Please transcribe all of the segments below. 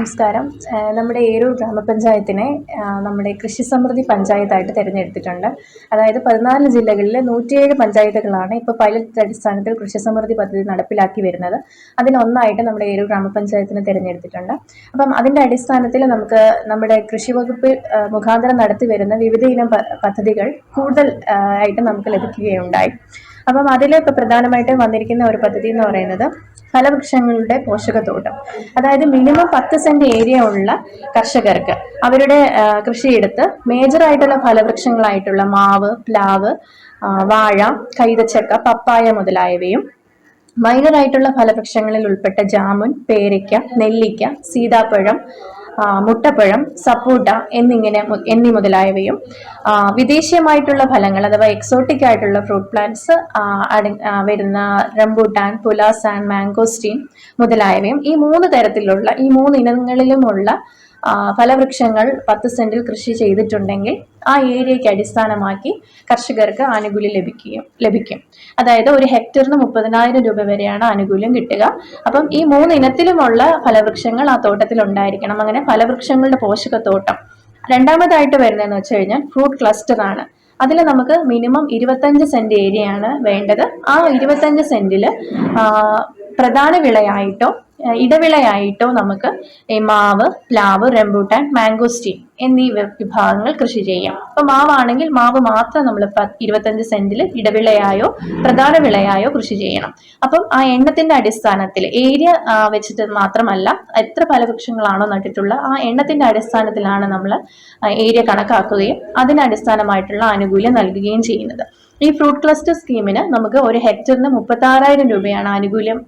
നമസ്കാരം. നമ്മുടെ ഏരൂർ ഗ്രാമപഞ്ചായത്തിനെ നമ്മുടെ കൃഷി സമൃദ്ധി പഞ്ചായത്തായിട്ട് തിരഞ്ഞെടുത്തിട്ടുണ്ട്. അതായത് പതിനാല് ജില്ലകളിലെ നൂറ്റിയേഴ് പഞ്ചായത്തുകളാണ് ഇപ്പോൾ പൈലറ്റ് അടിസ്ഥാനത്തിൽ കൃഷി സമൃദ്ധി പദ്ധതി നടപ്പിലാക്കി വരുന്നത്. അതിനൊന്നായിട്ട് നമ്മുടെ ഏരൂർ ഗ്രാമപഞ്ചായത്തിനെ തിരഞ്ഞെടുത്തിട്ടുണ്ട്. അപ്പം അതിന്റെ അടിസ്ഥാനത്തിൽ നമുക്ക് നമ്മുടെ കൃഷി വകുപ്പ് മുഖാന്തരം നടത്തി വരുന്ന വിവിധ ഇനം പദ്ധതികൾ കൂടുതൽ ആയിട്ട് നമുക്ക് ലഭിക്കുകയുണ്ടായി. അപ്പം അതിലൊക്കെ പ്രധാനമായിട്ട് വന്നിരിക്കുന്ന ഒരു പദ്ധതി എന്ന് പറയുന്നത് ഫലവൃക്ഷങ്ങളുടെ പോഷകത്തോട്ടം. അതായത് മിനിമം പത്ത് സെന്റ് ഏരിയ ഉള്ള കർഷകർക്ക് അവരുടെ കൃഷിയെടുത്ത് മേജറായിട്ടുള്ള ഫലവൃക്ഷങ്ങളായിട്ടുള്ള മാവ് പ്ലാവ് വാഴ കൈതച്ചക്ക പപ്പായ മുതലായവയും മൈനറായിട്ടുള്ള ഫലവൃക്ഷങ്ങളിൽ ഉൾപ്പെട്ട ജാമുൻ പേരയ്ക്ക നെല്ലിക്ക സീതാപ്പഴം മുട്ടപ്പഴം സപ്പോട്ട എന്നിങ്ങനെ എന്നീ മുതലായവയും വിദേശീയമായിട്ടുള്ള ഫലങ്ങൾ അഥവാ എക്സോട്ടിക് ആയിട്ടുള്ള ഫ്രൂട്ട് പ്ലാന്റ്സ് വരുന്ന റംബൂട്ടാൻ പുലാസാൻ മാംഗോസ്റ്റീൻ മുതലായവയും ഈ മൂന്ന് തരത്തിലുള്ള ഈ മൂന്ന് ഇനങ്ങളിലുമുള്ള ഫലവൃക്ഷങ്ങൾ പത്ത് സെന്റിൽ കൃഷി ചെയ്തിട്ടുണ്ടെങ്കിൽ ആ ഏരിയയ്ക്ക് അടിസ്ഥാനമാക്കി കർഷകർക്ക് ആനുകൂല്യം ലഭിക്കുകയും ലഭിക്കും. അതായത് ഒരു ഹെക്ടറിന് മുപ്പതിനായിരം രൂപ വരെയാണ് ആനുകൂല്യം കിട്ടുക. അപ്പം ഈ മൂന്ന് ഇനത്തിലുമുള്ള ഫലവൃക്ഷങ്ങൾ ആ തോട്ടത്തിൽ ഉണ്ടായിരിക്കണം. അങ്ങനെ ഫലവൃക്ഷങ്ങളുടെ പോഷകത്തോട്ടം. രണ്ടാമതായിട്ട് വരുന്നതെന്ന് വെച്ച് കഴിഞ്ഞാൽ ഫ്രൂട്ട് ക്ലസ്റ്റർ ആണ്. അതിൽ നമുക്ക് മിനിമം ഇരുപത്തഞ്ച് സെന്റ് ഏരിയയാണ് വേണ്ടത്. ആ ഇരുപത്തഞ്ച് സെന്റിൽ പ്രധാന വിളയായിട്ടോ ഇടവിളയായിട്ടോ നമുക്ക് മാവ് പ്ലാവ് റംബൂട്ടാൻ മാംഗോസ്റ്റീൻ എന്നീ വിഭാഗങ്ങൾ കൃഷി ചെയ്യാം. അപ്പൊ മാവാണെങ്കിൽ മാവ് മാത്രം നമ്മൾ ഇരുപത്തഞ്ച് സെന്റിൽ ഇടവിളയായോ പ്രധാന വിളയായോ കൃഷി ചെയ്യണം. അപ്പം ആ എണ്ണത്തിന്റെ അടിസ്ഥാനത്തിൽ ഏരിയ വെച്ചിട്ട് മാത്രമല്ല എത്ര ഫലവൃക്ഷങ്ങളാണോ നട്ടിട്ടുള്ള ആ എണ്ണത്തിന്റെ അടിസ്ഥാനത്തിലാണ് നമ്മൾ ഏരിയ കണക്കാക്കുകയും അതിനടിസ്ഥാനമായിട്ടുള്ള ആനുകൂല്യം നൽകുകയും ചെയ്യുന്നത്. ഈ ഫ്രൂട്ട് ക്ലസ്റ്റർ സ്കീമിന് നമുക്ക് ഒരു ഹെക്ടറിന് മുപ്പത്തി ആറായിരം രൂപയാണ് ആനുകൂല്യം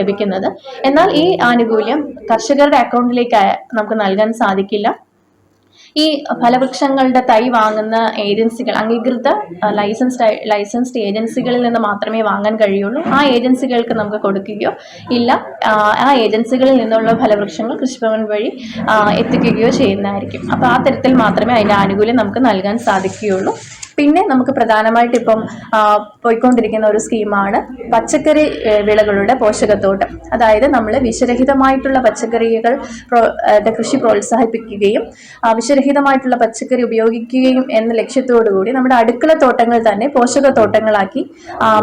ലഭിക്കുന്നത്. എന്നാൽ ഈ ആനുകൂല്യം കർഷകരുടെ അക്കൗണ്ടിലേക്ക് നമുക്ക് നൽകാൻ സാധിക്കില്ല. ഈ ഫലവൃക്ഷങ്ങളുടെ തൈ വാങ്ങുന്ന ഏജൻസികൾ അംഗീകൃത ലൈസൻസ്ഡ് ലൈസൻസ്ഡ് ഏജൻസികളിൽ നിന്ന് മാത്രമേ വാങ്ങാൻ കഴിയുള്ളൂ. ആ ഏജൻസികൾക്ക് നമുക്ക് കൊടുക്കുകയോ ഇല്ല ആ, ഏജൻസികളിൽ നിന്നുള്ള ഫലവൃക്ഷങ്ങൾ കൃഷിഭവൻ വഴി എത്തിക്കുകയോ ചെയ്യുന്നതായിരിക്കും. അപ്പോൾ ആ തരത്തിൽ മാത്രമേ അതിന്റെ ആനുകൂല്യം നമുക്ക് നൽകാൻ സാധിക്കുകയുള്ളൂ. പിന്നെ നമുക്ക് പ്രധാനമായിട്ട് ഇപ്പം പോയിക്കൊണ്ടിരിക്കുന്ന ഒരു സ്കീമാണ് പച്ചക്കറി വിളകളുടെ പോഷകത്തോട്ടം. അതായത് നമ്മൾ വിഷരഹിതമായിട്ടുള്ള പച്ചക്കറികൾ കൃഷി പ്രോത്സാഹിപ്പിക്കുകയും വിഷരഹിതമായിട്ടുള്ള പച്ചക്കറി ഉപയോഗിക്കുകയും എന്ന ലക്ഷ്യത്തോടു കൂടി നമ്മുടെ അടുക്കള തോട്ടങ്ങൾ തന്നെ പോഷകത്തോട്ടങ്ങളാക്കി തോട്ടങ്ങളാക്കി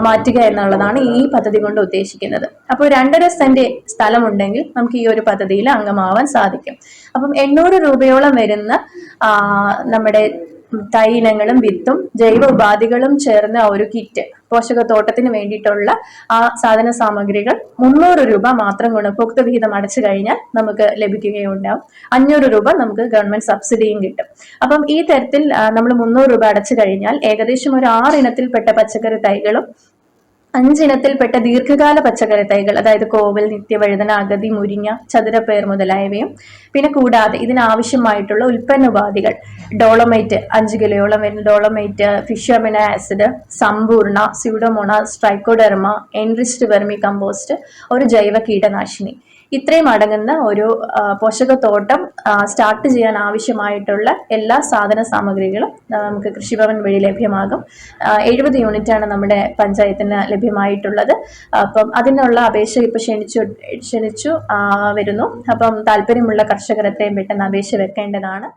മാറ്റുക എന്നുള്ളതാണ് ഈ പദ്ധതി കൊണ്ട് ഉദ്ദേശിക്കുന്നത്. അപ്പോൾ രണ്ടര സെന്റ് സ്ഥലമുണ്ടെങ്കിൽ നമുക്ക് ഈ ഒരു പദ്ധതിയിൽ അംഗമാവാൻ സാധിക്കും. അപ്പം എണ്ണൂറ് രൂപയോളം വരുന്ന നമ്മുടെ തൈ ഇനങ്ങളും വിത്തും ജൈവ ഉപാധികളും ചേർന്ന ഒരു കിറ്റ് പോഷകത്തോട്ടത്തിന് വേണ്ടിയിട്ടുള്ള ആ സാധന സാമഗ്രികൾ മുന്നൂറ് രൂപ മാത്രം ഗുണഭോക്തൃ വിഹിതം അടച്ചു കഴിഞ്ഞാൽ നമുക്ക് ലഭിക്കുകയുണ്ടാവും. അഞ്ഞൂറ് രൂപ നമുക്ക് ഗവൺമെന്റ് സബ്സിഡിയും കിട്ടും. അപ്പം ഈ തരത്തിൽ നമ്മൾ മുന്നൂറ് രൂപ അടച്ചു കഴിഞ്ഞാൽ ഏകദേശം ഒരു ആറ് ഇനത്തിൽപ്പെട്ട പച്ചക്കറി തൈകളും അഞ്ചിനത്തിൽപ്പെട്ട ദീർഘകാല പച്ചക്കറി തൈകൾ അതായത് കോവൽ നിത്യവഴുതന അഗതി മുരിങ്ങ ചതുരപ്പയർ മുതലായവയും പിന്നെ കൂടാതെ ഇതിനാവശ്യമായിട്ടുള്ള ഉൽപ്പന്ന ഉപാധികൾ ഡോളമൈറ്റ് അഞ്ച് കിലോയോളം വരുന്ന dolomite fish amino acid Sampoorna pseudomonas trichoderma enriched vermi compost ഒരു ജൈവ കീടനാശിനി. ഇത്രയും അടങ്ങുന്ന ഒരു പോഷകത്തോട്ടം സ്റ്റാർട്ട് ചെയ്യാൻ ആവശ്യമായിട്ടുള്ള എല്ലാ സാധന സാമഗ്രികളും നമുക്ക് കൃഷിഭവൻ വഴി ലഭ്യമാകും. എഴുപത് യൂണിറ്റാണ് നമ്മുടെ പഞ്ചായത്തിന് ലഭ്യമായിട്ടുള്ളത്. അപ്പം അതിനുള്ള അപേക്ഷ ഇപ്പോൾ ക്ഷണിച്ചു ക്ഷണിച്ചു വരുന്നു. അപ്പം താല്പര്യമുള്ള കർഷകർ എത്രയും പെട്ടെന്ന് അപേക്ഷ വെക്കേണ്ടതാണ്.